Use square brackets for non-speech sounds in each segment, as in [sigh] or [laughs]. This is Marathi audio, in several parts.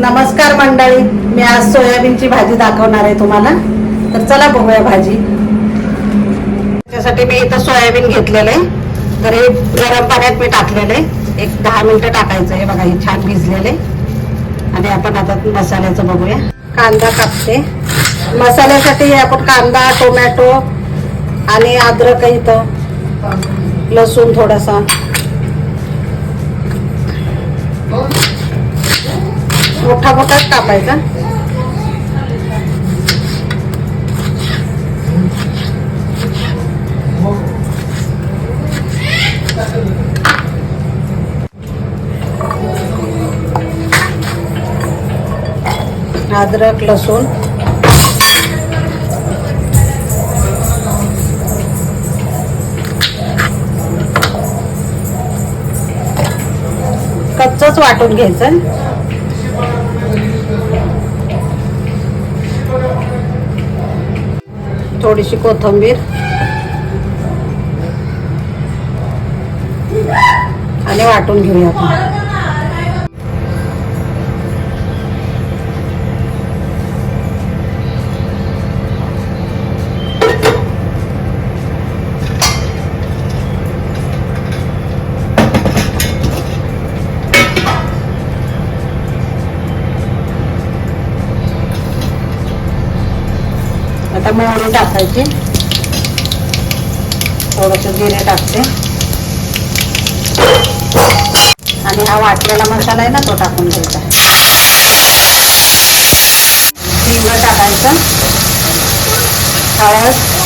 नमस्कार मंडळी मी आज सोयाबीनची भाजी दाखवणार आहे तुम्हाला. तर चला बघूया भाजी. त्याच्यासाठी मी इथं सोयाबीन घेतलेलं आहे. तर हे गरम पाण्यात मी टाकलेलं आहे. एक दहा मिनिटं टाकायचं आहे. बघा हे छान भिजलेले आणि आपण आता मसाल्याचं बघूया. कांदा कापते. मसाल्यासाठी आपण कांदा टोमॅटो आणि अद्रक इथं लसूण थोडासा. मोठा मोठाच कापायचा. अद्रक लसूण. कच्चच वाटून घ्यायचं. थोडीशी कोथिंबीर. आणि वाटून घेऊया आपण. आता मोहरी टाकायची. थोडस जिरे टाकते. आणि हा वाटलेला मसाला आहे ना तो टाकून द्यायचा. हिंग टाकायचं. हळद.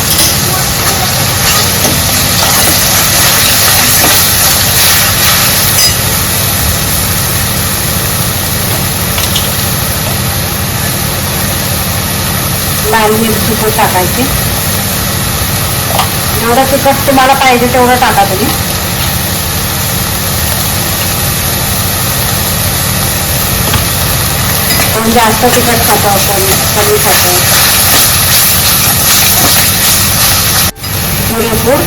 लाल मिरची पण टाकायची. एवढं तिखट तुम्हाला पाहिजे तेवढं टाका तुम्ही. पण जास्त तिखट टाकावं कमी कमी टाकावं सूर्यपूर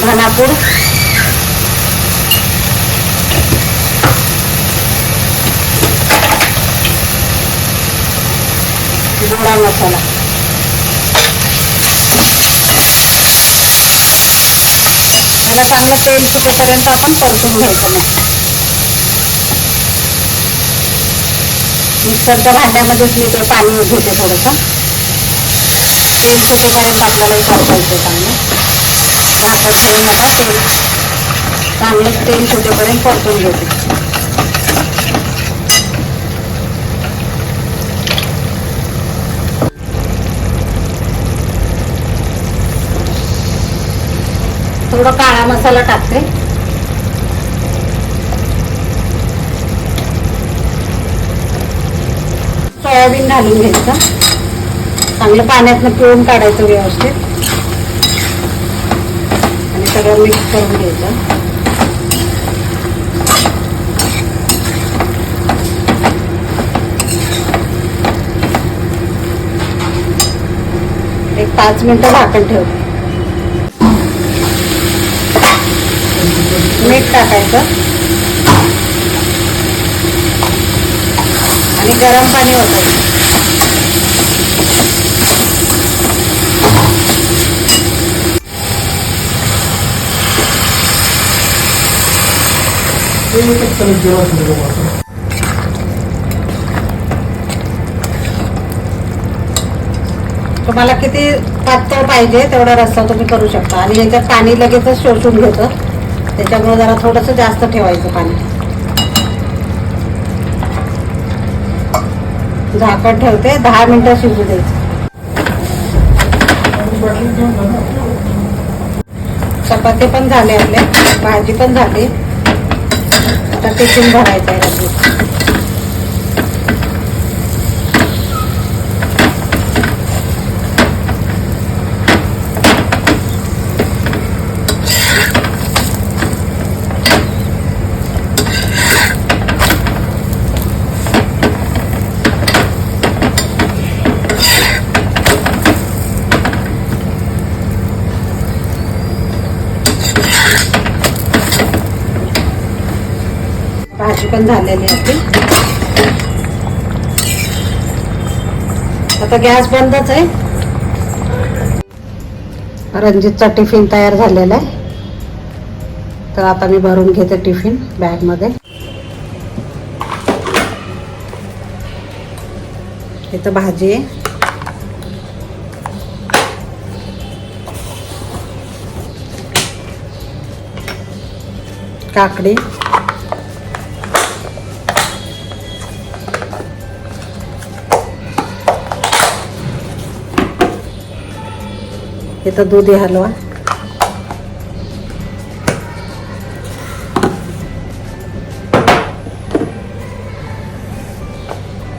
धनापूर गोडा मसाला त्याला चांगलं तेल सुटेपर्यंत आपण परतून घ्यायचं नाही. मिक्सरच्या भांड्यामध्येच मी ते पाणी घेते थोडंसं तेल सुटेपर्यंत आपल्याला हे परतायचं चांगलं झाकण ठेवू नका तेल चांगलं तेल सुटेपर्यंत परतून घेते. थोडा काळा मसाला टाकते. सोयाबीन घालून घ्यायचं. चांगलं पाण्यातनं पिळून काढायचं व्यवस्थित. आणि सगळं मिक्स करून घ्यायचं. एक पाच मिनिटं झाकण ठेवते. मीठ टाकायचं. आणि गरम पाणी ओतायचं तुम्हाला किती पातळ पाहिजे तेवढा रस्सा तुम्ही करू शकता. आणि याच्यात पाणी लगेचच शोषून घेतं. त्याच्यामुळे जरा थोडंसं जास्त ठेवायचं पाणी. झाकण ठेवते दहा मिनिटं शिजू द्यायचं. चपाती पण झाले आपले भाजी पण झाली. आता टिफिन भरायचं आहे भाजी पण झालेली आहे. आता गॅस बंदच आहे. रणजितचा टिफिन तयार झालेला आहे. तर आता मी भरून घेते टिफिन बॅगमध्ये. इथं भाजी आहे. काकडी. इथं दुधी हलवा.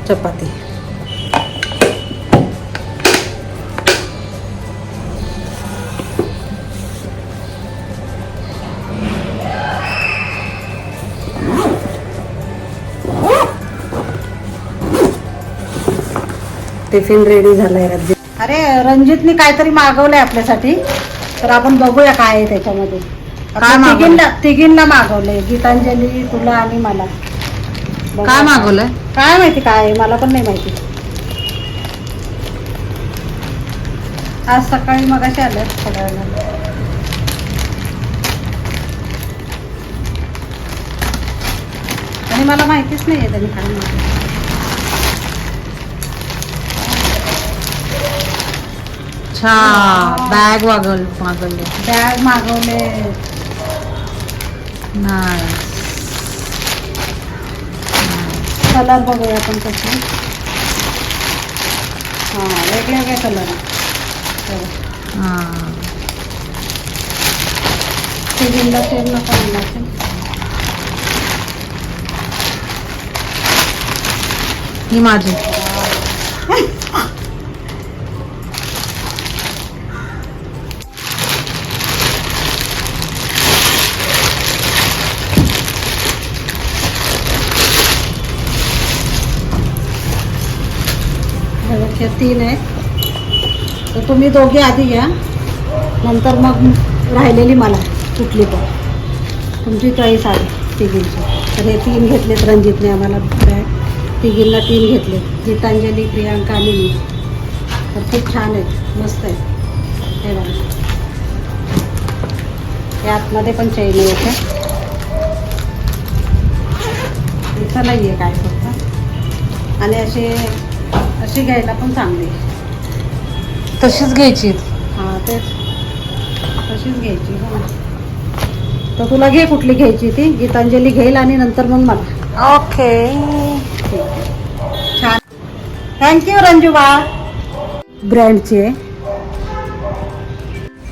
चपाती. टिफिन रेडी झालाय राज्य अरे रंजितने काहीतरी मागवलंय आपल्यासाठी. तर आपण बघूया काय आहे त्याच्यामध्ये. काय आपल्या मागवलंय? तिघींना तिघींना मागवलंय. गीतांजली तुला आणि मला. बघूया. काय मागवलंय? काय माहिती काय आहे? मला पण नाही माहिती. आज सकाळी मगाशी आलं थोड्या वेळानं. आणि मला माहितीच नाही आहे त्यांनी काय मागवलं अच्छा बॅग वागल मागवले. बॅग मागवले. नाही कलर बघूया आपण कसे हाँ वेगळे वेगळे कलर नको ही माझी. [laughs] हे तीन आहेत. तर तुम्ही दोघे आधी घ्या नंतर मग राहिलेली मला कुठली पण. तुमची चॉईस आहे तिघींची. तर हे तीन घेतलेत रणजितने आम्हाला बॅग तिघींना तीन घेतले गीतांजली प्रियांका आणि मी. तर खूप छान आहेत. मस्त आहेत. हे बघा. हे आतमध्ये पण चैन आहे इथे इथं नाही आहे काय फक्त. आणि असे अशी घ्यायला पण चांगली. तशीच घ्यायची. हां तेच. तशीच घ्यायची हो तर तुला घे कुठली घ्यायची ती. गीतांजली घेईल आणि नंतर मग मला. ओके. छान. थँक्यू रंजू बा ब्रँडची. आहे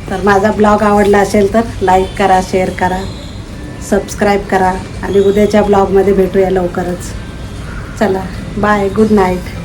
तर माझा ब्लॉग आवडला असेल तर लाईक करा शेअर करा सबस्क्राईब करा. आणि उद्याच्या ब्लॉगमध्ये भेटूया लवकरच. चला बाय गुड नाईट.